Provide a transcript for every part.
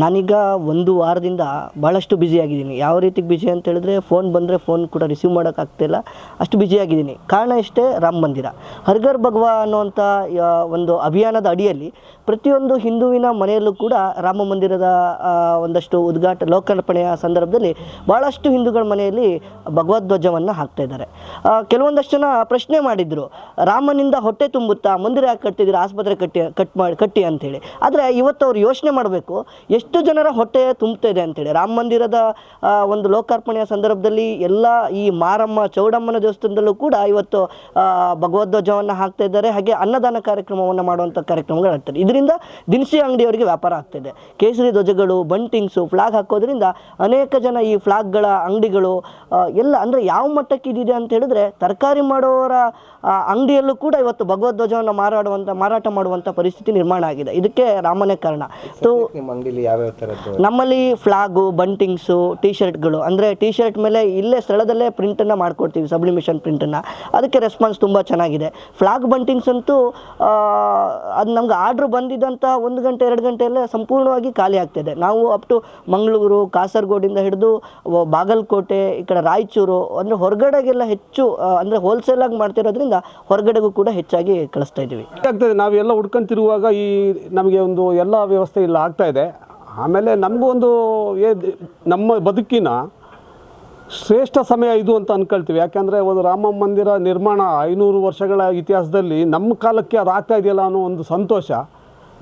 ನಾನೀಗ ಒಂದು ವಾರದಿಂದ ಭಾಳಷ್ಟು ಬ್ಯುಸಿಯಾಗಿದ್ದೀನಿ ಯಾವ ರೀತಿ ಬ್ಯುಸಿ ಅಂತ ಹೇಳಿದ್ರೆ ಫೋನ್ ಬಂದರೆ ಫೋನ್ ಕೂಡ ರಿಸೀವ್ ಮಾಡೋಕ್ಕಾಗ್ತಿಲ್ಲ ಅಷ್ಟು ಬ್ಯುಸಿಯಾಗಿದ್ದೀನಿ ಕಾರಣ ಇಷ್ಟೇ ರಾಮ ಮಂದಿರ. ಹರ್ಗರ್ ಭಗವಾ ಅನ್ನುವಂಥ ಒಂದು ಅಭಿಯಾನದ ಅಡಿಯಲ್ಲಿ ಪ್ರತಿಯೊಂದು ಹಿಂದುವಿನ ಮನೆಯಲ್ಲೂ ಕೂಡ ರಾಮ ಮಂದಿರದ ಒಂದಷ್ಟು ಉದ್ಘಾಟ, ಲೋಕಾರ್ಪಣೆಯ ಸಂದರ್ಭದಲ್ಲಿ ಭಾಳಷ್ಟು ಹಿಂದೂಗಳ ಮನೆಯಲ್ಲಿ ಭಗವದ್ವಜವನ್ನು ಹಾಕ್ತಾ ಇದ್ದಾರೆ. ಕೆಲವೊಂದಷ್ಟು ಜನ ಪ್ರಶ್ನೆ ಮಾಡಿದರು, ರಾಮನಿಂದ ಹೊಟ್ಟೆ ತುಂಬುತ್ತಾ, ಮಂದಿರ ಯಾಕೆ ಕಟ್ತಿದ್ದೀರಾ, ಆಸ್ಪತ್ರೆ ಕಟ್ಟಿ, ಕಟ್ ಮಾಡಿ, ಕಟ್ಟಿ ಅಂತೇಳಿ ಆದರೆ ಇವತ್ತು ಅವ್ರು ಯೋಚನೆ ಮಾಡಬೇಕು ಎಷ್ಟು ಜನರ ಹೊಟ್ಟೆ ತುಂಬ್ತಾ ಇದೆ ಅಂತೇಳಿ. ರಾಮ ಮಂದಿರದ ಒಂದು ಲೋಕಾರ್ಪಣೆಯ ಸಂದರ್ಭದಲ್ಲಿ ಎಲ್ಲ ಈ ಮಾರಮ್ಮ ಚೌಡಮ್ಮನ ದೇವಸ್ಥಾನದಲ್ಲೂ ಕೂಡ ಇವತ್ತು ಭಗವದ್ವಜವನ್ನು ಭಗವದ್ಧ್ವಜವನ್ನು ಹಾಕ್ತಾ ಇದ್ದಾರೆ. ಹಾಗೆ ಅನ್ನದಾನ ಕಾರ್ಯಕ್ರಮವನ್ನು ಮಾಡುವಂಥ ಕಾರ್ಯಕ್ರಮಗಳು ಆಗ್ತದೆ ಇದರಿಂದ ದಿನಸಿ ಅಂಗಡಿಯವರಿಗೆ ವ್ಯಾಪಾರ ಆಗ್ತಿದೆ ಕೇಸರಿ ಧ್ವಜಗಳು ಬಂಟಿಂಗ್ಸು ಫ್ಲಾಗ್ ಹಾಕೋದ್ರಿಂದ ಅನೇಕ ಜನ ಈ ಫ್ಲಾಗ್ಗಳ ಅಂಗಡಿಗಳು ಎಲ್ಲ ಅಂದರೆ ಯಾವ ಮಟ್ಟಕ್ಕೆ ಇದಿದೆ ಅಂತ ಹೇಳಿದ್ರೆ ತರಕಾರಿ ಮಾಡುವವರ ಅಂಗಡಿಯಲ್ಲೂ ಕೂಡ ಇವತ್ತು ಭಗವದ್ಧ್ವಜವನ್ನು ಮಾರಾಡುವಂಥ ಮಾರಾಟ ಮಾಡುವಂಥ ಪರಿಸ್ಥಿತಿ ನಿರ್ಮಾಣ ಆಗಿದೆ. ಇದಕ್ಕೆ ರಾಮನೇ ಕಾರಣ. ಸೊ ಅಂಗಡಿಲಿ ಯಾವ್ಯಾವ ಥರದ್ದು ನಮ್ಮಲ್ಲಿ ಫ್ಲಾಗು ಬಂಟಿಂಗ್ಸು ಟಿ ಶರ್ಟ್ಗಳು ಅಂದರೆ ಟಿ ಶರ್ಟ್ ಮೇಲೆ ಇಲ್ಲೇ ಸ್ಥಳದಲ್ಲೇ ಪ್ರಿಂಟನ್ನು ಮಾಡ್ಕೊಡ್ತೀವಿ ಸಬ್ಲಿಮಿಷನ್ ಪ್ರಿಂಟನ್ನು. ಅದಕ್ಕೆ ರೆಸ್ಪಾನ್ಸ್ ತುಂಬ ಚೆನ್ನಾಗಿದೆ. ಫ್ಲಾಗ್ ಬಂಟಿಂಗ್ಸ್ ಅಂತೂ ಅದು ನಮ್ಗೆ ಆರ್ಡ್ರ್ ಬಂದಿದ್ದಂಥ ಒಂದು ಗಂಟೆ ಎರಡು ಗಂಟೆಯಲ್ಲೇ ಸಂಪೂರ್ಣವಾಗಿ ಖಾಲಿ ಆಗ್ತಿದೆ. ನಾವು ಅಪ್ ಟು ಮಂಗಳೂರು ಕಾಸರಗೋಡಿಂದ ಹಿಡಿದು ಬಾಗಲಕೋಟೆ ಈ ಕಡೆ ರಾಯಚೂರು ಅಂದರೆ ಹೊರಗಡೆಗೆಲ್ಲ ಹೆಚ್ಚು ಅಂದರೆ ಹೋಲ್ಸೇಲಾಗಿ ಮಾಡ್ತಿರೋದ್ರಿಂದ ಹೊರಗಡೆಗೂ ಕೂಡ ಹೆಚ್ಚಾಗಿ ಕಳಿಸ್ತಾ ಇದ್ದೀವಿ. ಆಗ್ತದೆ ನಾವೆಲ್ಲ ಹುಡ್ಕೊಂತಿರುವಾಗ ಈ ನಮಗೆ ಒಂದು ಎಲ್ಲ ವ್ಯವಸ್ಥೆ ಇಲ್ಲ ಆಗ್ತಾ ಇದೆ. ಆಮೇಲೆ ನಮಗೂ ಒಂದು ಏ ನಮ್ಮ ಬದುಕಿನ ಶ್ರೇಷ್ಠ ಸಮಯ ಇದು ಅಂತ ಅಂದ್ಕೊಳ್ತೀವಿ ಯಾಕೆಂದರೆ ಒಂದು ರಾಮ ಮಂದಿರ ನಿರ್ಮಾಣ ಐನೂರು ವರ್ಷಗಳ ಇತಿಹಾಸದಲ್ಲಿ ನಮ್ಮ ಕಾಲಕ್ಕೆ ಅದು ಆಗ್ತಾ ಇದೆಯಲ್ಲ ಅನ್ನೋ ಒಂದು ಸಂತೋಷ.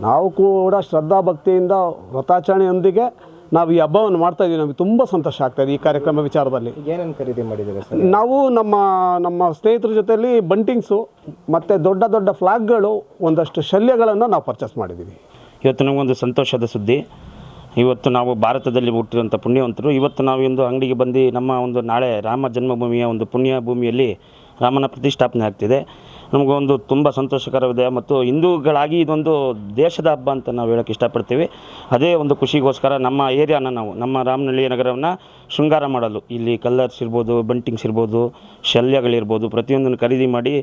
ನಾವು ಕೂಡ ಶ್ರದ್ಧಾ ಭಕ್ತಿಯಿಂದ ವ್ರತಾಚರಣೆಯೊಂದಿಗೆ ನಾವು ಈ ಹಬ್ಬವನ್ನು ಮಾಡ್ತಾ ಇದ್ದೀವಿ. ನಮಗೆ ತುಂಬ ಸಂತೋಷ ಆಗ್ತಾ ಇದೆ ಈ ಕಾರ್ಯಕ್ರಮ ವಿಚಾರದಲ್ಲಿ. ಏನೇನು ಖರೀದಿ ಮಾಡಿದ್ದೀರಾ ಸರ್? ನಾವು ನಮ್ಮ ನಮ್ಮ ಸ್ನೇಹಿತರ ಜೊತೆಯಲ್ಲಿ ಬಂಟಿಂಗ್ಸು ಮತ್ತು ದೊಡ್ಡ ದೊಡ್ಡ ಫ್ಲಾಗ್ಗಳು ಒಂದಷ್ಟು ಶಲ್ಯಗಳನ್ನು ನಾವು ಪರ್ಚೇಸ್ ಮಾಡಿದ್ದೀವಿ. ಇವತ್ತು ನಮಗೊಂದು ಸಂತೋಷದ ಸುದ್ದಿ. ಇವತ್ತು ನಾವು ಭಾರತದಲ್ಲಿ ಹುಟ್ಟಿರುವಂಥ ಪುಣ್ಯವಂತರು. ಇವತ್ತು ನಾವು ಇಂದು ಅಂಗಡಿಗೆ ಬಂದು ನಮ್ಮ ಒಂದು ನಾಳೆ ರಾಮ ಜನ್ಮಭೂಮಿಯ ಒಂದು ಪುಣ್ಯ ಭೂಮಿಯಲ್ಲಿ ರಾಮನ ಪ್ರತಿಷ್ಠಾಪನೆ ಆಗ್ತಿದೆ. ನಮಗೊಂದು ತುಂಬ ಸಂತೋಷಕರವಿದೆ ಮತ್ತು ಹಿಂದೂಗಳಾಗಿ ಇದೊಂದು ದೇಶದ ಹಬ್ಬ ಅಂತ ನಾವು ಹೇಳೋಕ್ಕೆ ಇಷ್ಟಪಡ್ತೀವಿ. ಅದೇ ಒಂದು ಖುಷಿಗೋಸ್ಕರ ನಮ್ಮ ಏರಿಯಾನ ನಾವು, ನಮ್ಮ ರಾಮನಳ್ಳಿ ನಗರವನ್ನು ಶೃಂಗಾರ ಮಾಡಲು. ಇಲ್ಲಿ ಕಲ್ಲರ್ಸ್ ಇರ್ಬೋದು, ಬಂಟಿಂಗ್ಸ್ ಇರ್ಬೋದು, ಶಲ್ಯಗಳಿರ್ಬೋದು, ಪ್ರತಿಯೊಂದನ್ನು ಖರೀದಿ ಮಾಡಿ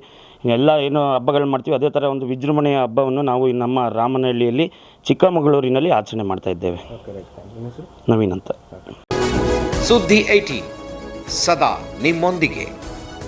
ಎಲ್ಲ ಏನು ಹಬ್ಬಗಳು ಮಾಡ್ತೀವಿ. ಅದೇ ಥರ ಒಂದು ವಿಜೃಂಭಣೆಯ ಹಬ್ಬವನ್ನು ನಾವು ನಮ್ಮ ರಾಮನಹಳ್ಳಿಯಲ್ಲಿ ಚಿಕ್ಕಮಗಳೂರಿನಲ್ಲಿ ಆಚರಣೆ ಮಾಡ್ತಾ ಇದ್ದೇವೆ. ನವೀನ್ ಅಂತ ಸುದ್ದಿ ಐಟಿ ಸದಾ ನಿಮ್ಮೊಂದಿಗೆ.